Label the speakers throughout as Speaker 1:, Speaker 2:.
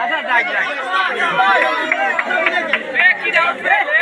Speaker 1: আচ্ছা যাই যাই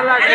Speaker 1: বাকি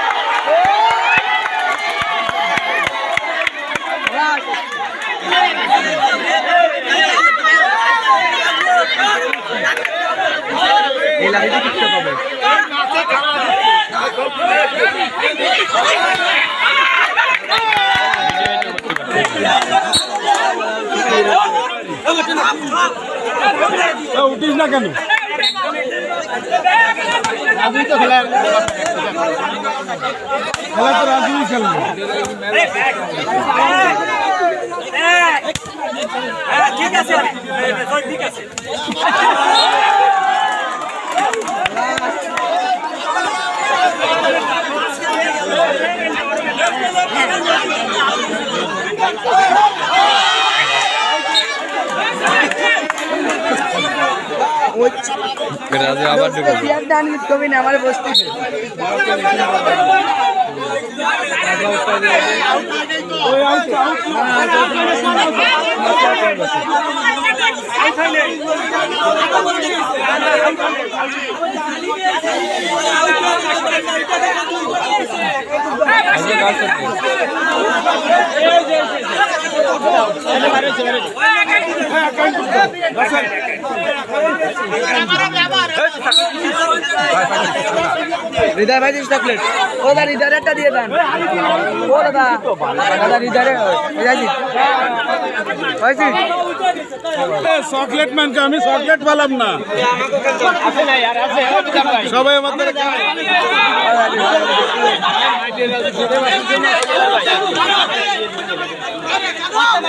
Speaker 1: না কেন? খেলা তো রাজুই খেলবে
Speaker 2: ঠিক আছে ঠিক আছে।
Speaker 3: রাজু আবার ঢুকে
Speaker 4: কবি না আমার বসতে
Speaker 1: ওই আউট আউট
Speaker 3: কাজ করতে
Speaker 4: হৃদয় ভাই চকলেট। ও দা হৃদয়ের একটা দিয়ে দেন। ও দাদা দাদা হৃদয়ের হয়েছি হয়েছি
Speaker 1: চকলেট মানকে আমি চকলেট পেলাম না। সবাই আমাদের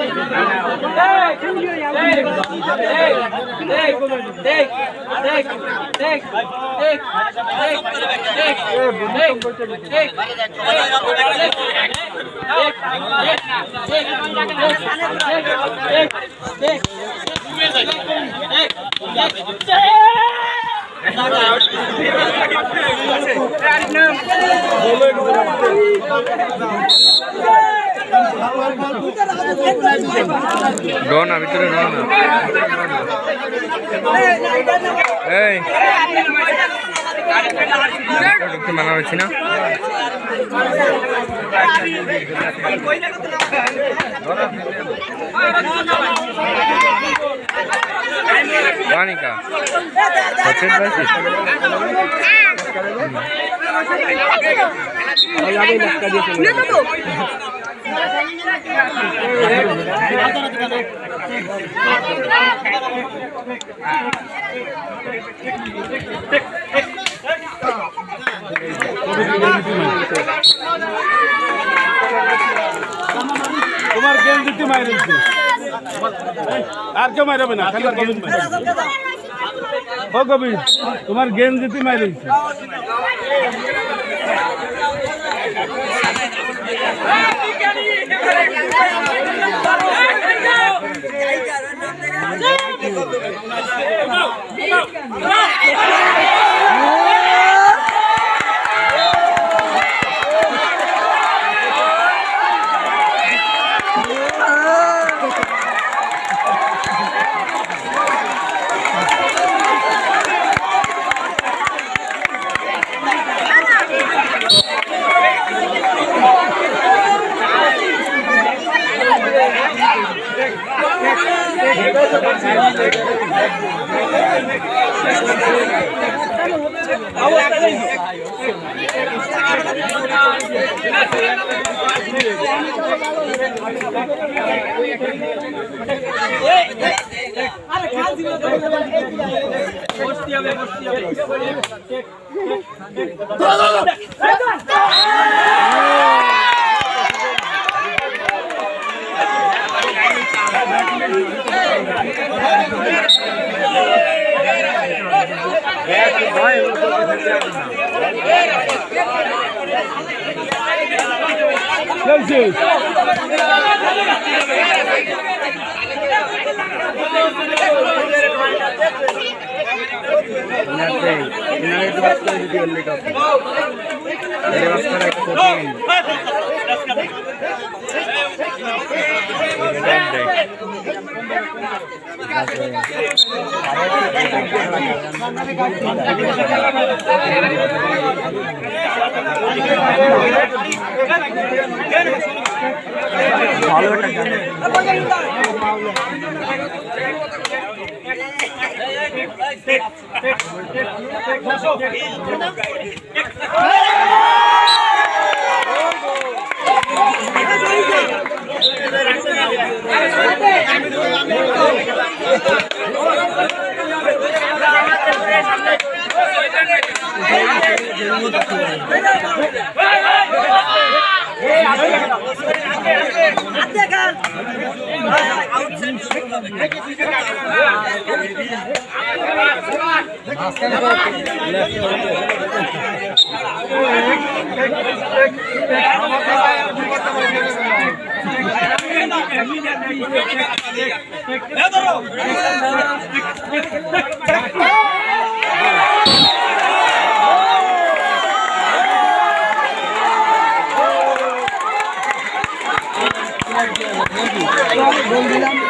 Speaker 5: না পাইছো
Speaker 3: ঢো না ভিতরে ঢো না এই ঢুকতে মানা হচ্ছে না? পাইছিস
Speaker 4: তোমার গেম দিতে মাইরেছি আর কেউ মাইরাবে না, খালি মাইরাবে ও কবির তোমার গেম দিতে মাইরেছি চলছে এ জন আমাকে না না অবশ্য
Speaker 1: এটা উঠে আবার নামলো কেটা এটা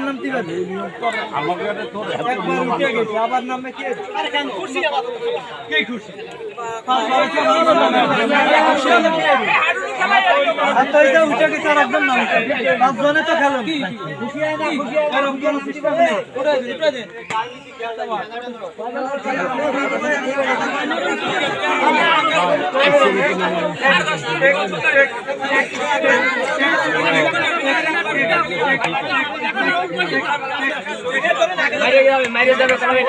Speaker 1: নাম কি পারবে একবার উঠে গেছে আবার নাম কি উঠে আবার নামে কি আর মারিয়ে যাবে মারিয়ে যাবে তাহলে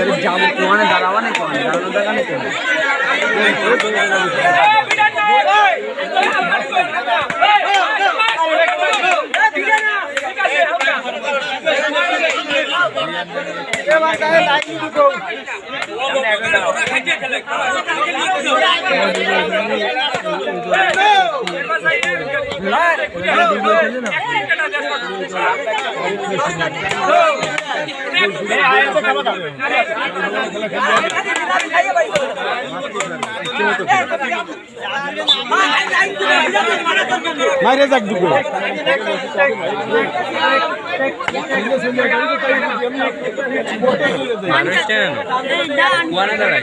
Speaker 1: इधर जाओ कौन है डरावा नहीं कौन है डरावा
Speaker 4: दगा नहीं कौन है কোয়ানে কোয়ানে
Speaker 1: মাইরে যাক দুটো।
Speaker 3: মানুষ কেন ওয়ানে দাঁড়াই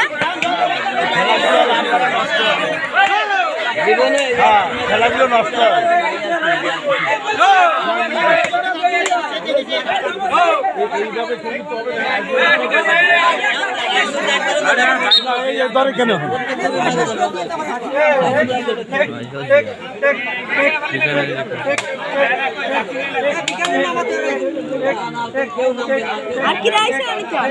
Speaker 1: খেলাগুলো নষ্ট কেন
Speaker 5: আর কি আমি চল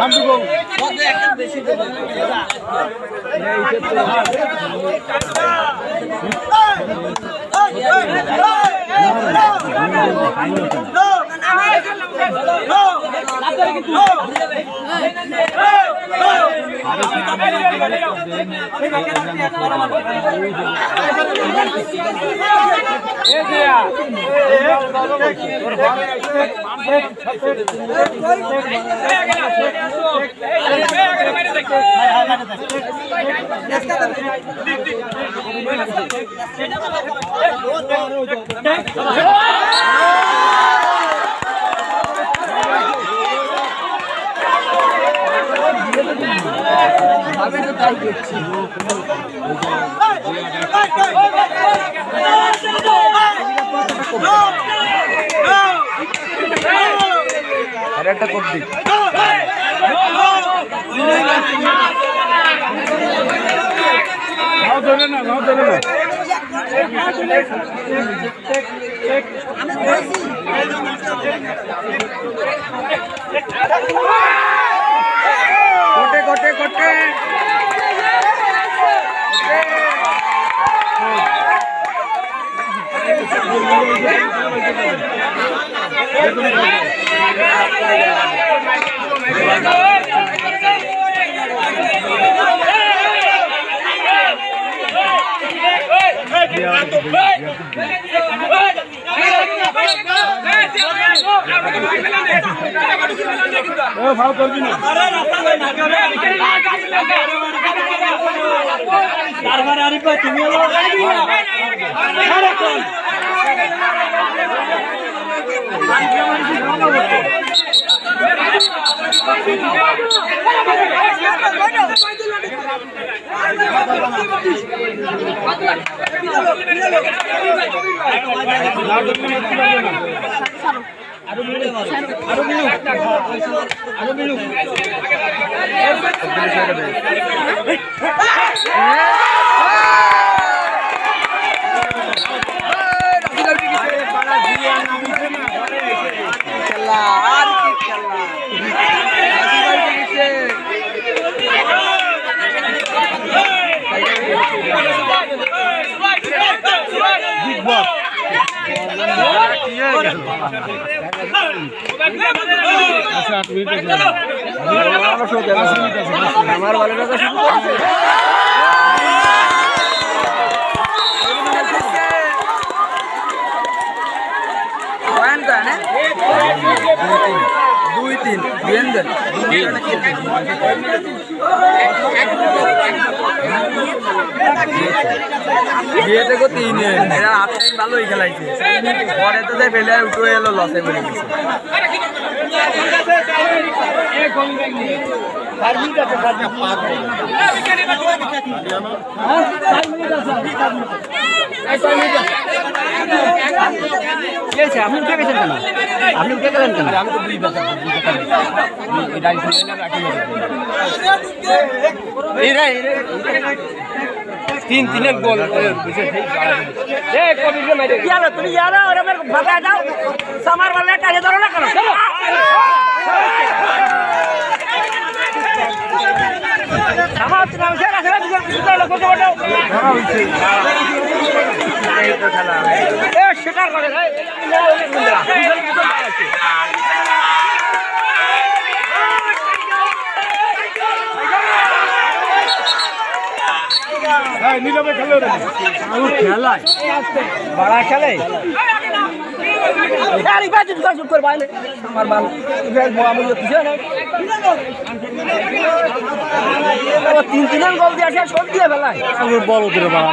Speaker 1: হামদুগো
Speaker 4: আর একটা কোপ দিই
Speaker 1: ধরে না নাও ধরে না
Speaker 4: কোটে কোটে কোটে।
Speaker 1: ভাও করবি না
Speaker 4: খেলা আর কি খেলা হাসি বাড়ি গেছে
Speaker 1: আচ্ছা আট মিনিট আছে
Speaker 4: আমার ভালো লাগা শুরু করছে কয়েন কয়েন দুই তিন। বীরেন্দ্র বিয়েতে কো তিন এরা হাফ টাইম ভালোই খেলাইছে পরে তো যাই ফেলে উঠে এলো লসে পড়ে গেছে আপনি উঠে গেছেন কেন? আপনি উঠে গেলেন কেন? আমি তো দুই তিন তিনের গোল তুমি ইয়ারো? ওরা দাও সামার টাকে ধরো না কেন চলো সামার তুমি আমি সেরা সেরা দুজন কিছু করল কত বড় এ শিকার করে রে
Speaker 1: নীরবে খেলো
Speaker 4: খেলায়। বড়া খেলে? তিন তিন গোল দিয়ে সব দিয়ে ফেলায়।
Speaker 1: বড় করে বাড়া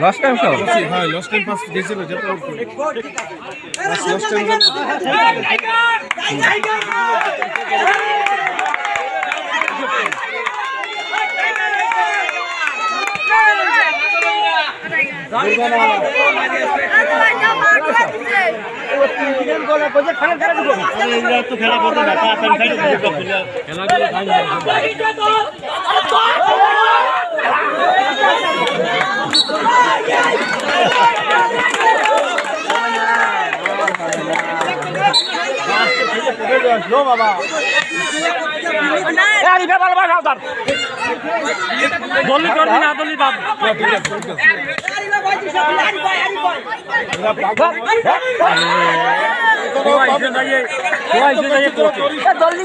Speaker 4: লস টাইম সব
Speaker 1: হ্যাঁ লস্ট টাইম পাস গেছিল যেটা লস্ট টাইম
Speaker 4: আরে ভালো ভালো তার
Speaker 2: দলি করবি না দলি বাদ
Speaker 4: জলদি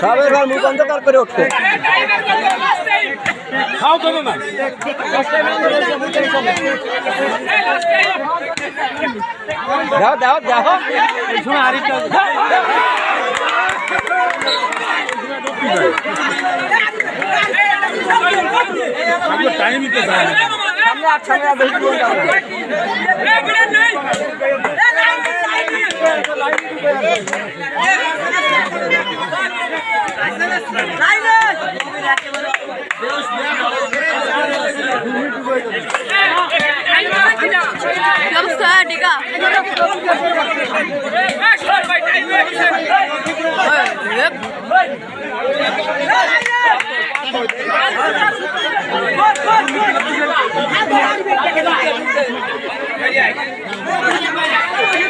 Speaker 4: সবের ঘর মুখ অন্ধকার করে উঠবে।
Speaker 1: খাও তো না।
Speaker 4: দাও দাও দাও।
Speaker 1: টাইমই তো যায় না।
Speaker 4: সামনে আর সামনে আর বেশি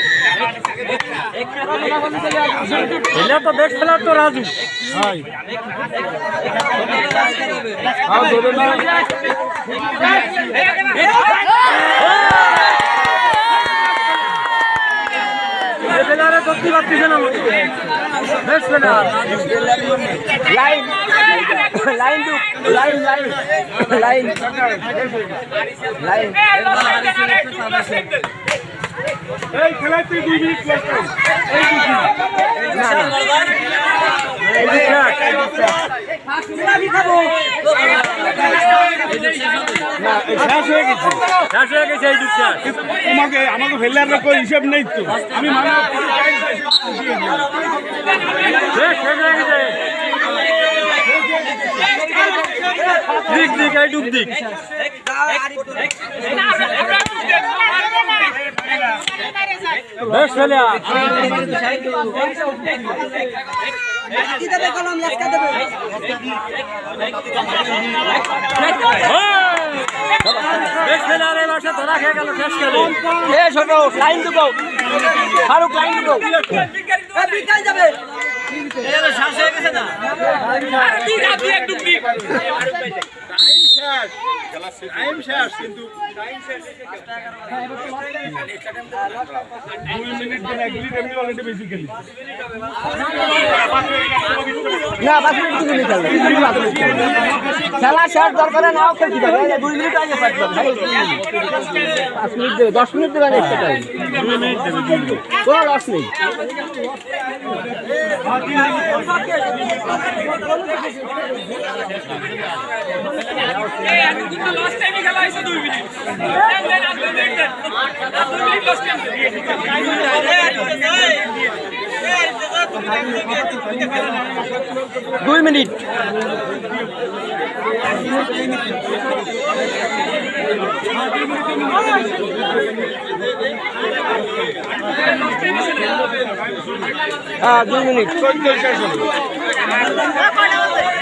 Speaker 2: তো খেলার তো রাজু।
Speaker 1: খাও ধরে না
Speaker 4: line. Line line line. Line. Line.
Speaker 1: এই খেলায় তুই দুই মিনিট ক্লোজ কর। না এই শেষ হয়ে গেছে।
Speaker 3: শেষ হয়ে গেছে এই দুধ শেষ
Speaker 1: তোমাকে আমাকে ফেলার কোনো হিসাব নেই তো। আমি মানা
Speaker 3: শেষ শেষ হয়ে গেছে। দিক দিক এই ডুব দিক। বেশ ফেলে বেশ ফেলে আরে বাসা ধরা খেয়ে গেল শেষ খেলে।
Speaker 4: এ ছোট লাইন দুটো ফারুক লাইন দুটো
Speaker 1: টাইম শেষ কিন্তু দুই মিনিট করে এক মিনিট খেলি
Speaker 4: না পাঁচ মিনিট দুই মিনিট খেলবে খেলা শেষ দরকার নাও খেলতে দুই মিনিট আগে পাঁচ মিনিট দেবে দশ মিনিট দেবে এক্সট্রা টাইম কোনো লস নেই। দুই মিনিট। হ্যাঁ দুই মিনিট।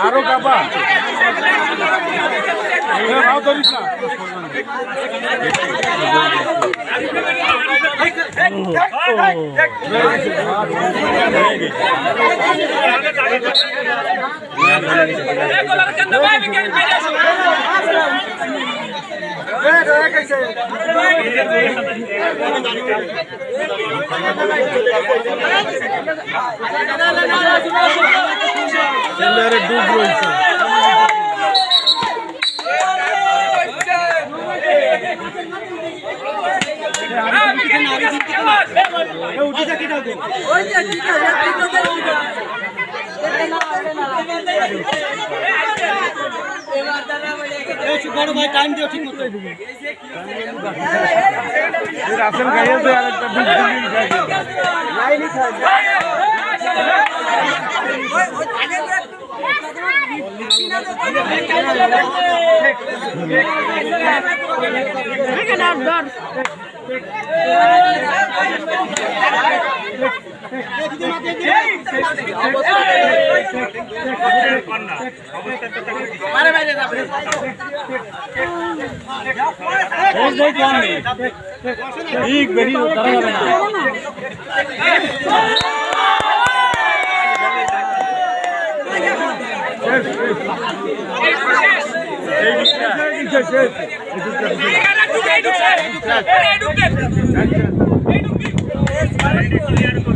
Speaker 1: আরও কাপা ভাও ধরিস না ডুব রয়েছে
Speaker 2: বড় ভাই টাইম দিও ঠিক
Speaker 1: রাসেল খাইয়েছে আর একটা
Speaker 2: ঠিক বেরিয়ে ধরা যাবে না
Speaker 1: টাইম